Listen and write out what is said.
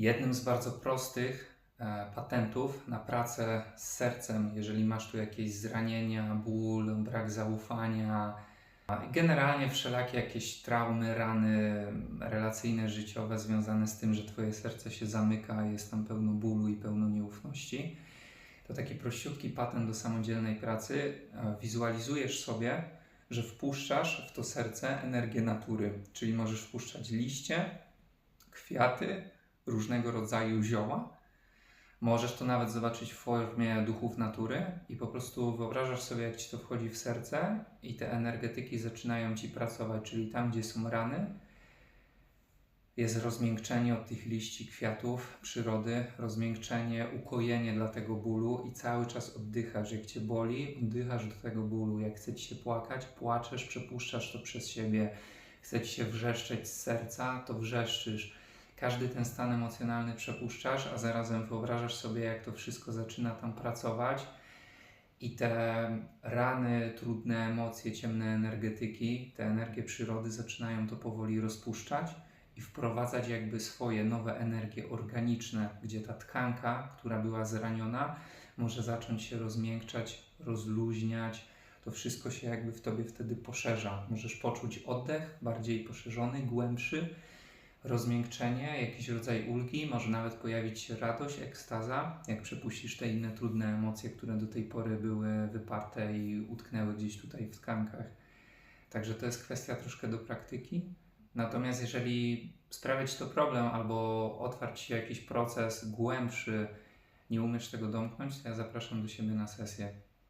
Jednym z bardzo prostych e, patentów na pracę z sercem, jeżeli masz tu jakieś zranienia, ból, brak zaufania, generalnie wszelakie jakieś traumy, rany relacyjne, życiowe związane z tym, że Twoje serce się zamyka, jest tam pełno bólu i pełno nieufności, to taki prościutki patent do samodzielnej pracy. E, Wizualizujesz sobie, że wpuszczasz w to serce energię natury, czyli możesz wpuszczać liście, kwiaty, różnego rodzaju zioła. Możesz to nawet zobaczyć w formie duchów natury i po prostu wyobrażasz sobie, jak ci to wchodzi w serce i te energetyki zaczynają ci pracować, czyli tam, gdzie są rany, jest rozmiękczenie od tych liści, kwiatów, przyrody, rozmiękczenie, ukojenie dla tego bólu i cały czas oddychasz. Jak cię boli, oddychasz do tego bólu. Jak chce ci się płakać, płaczesz, przepuszczasz to przez siebie. Chce ci się wrzeszczeć z serca, to wrzeszczysz. Każdy ten stan emocjonalny przepuszczasz, a zarazem wyobrażasz sobie, jak to wszystko zaczyna tam pracować. I te rany, trudne emocje, ciemne energetyki, te energie przyrody zaczynają to powoli rozpuszczać i wprowadzać jakby swoje nowe energie organiczne, gdzie ta tkanka, która była zraniona, może zacząć się rozmiękczać, rozluźniać. To wszystko się jakby w tobie wtedy poszerza. Możesz poczuć oddech bardziej poszerzony, głębszy, rozmiękczenie, jakiś rodzaj ulgi, może nawet pojawić się radość, ekstaza, jak przepuścisz te inne trudne emocje, które do tej pory były wyparte i utknęły gdzieś tutaj w tkankach. Także to jest kwestia troszkę do praktyki. Natomiast jeżeli sprawia Ci to problem albo otwarć się jakiś proces głębszy, nie umiesz tego domknąć, to ja zapraszam do siebie na sesję.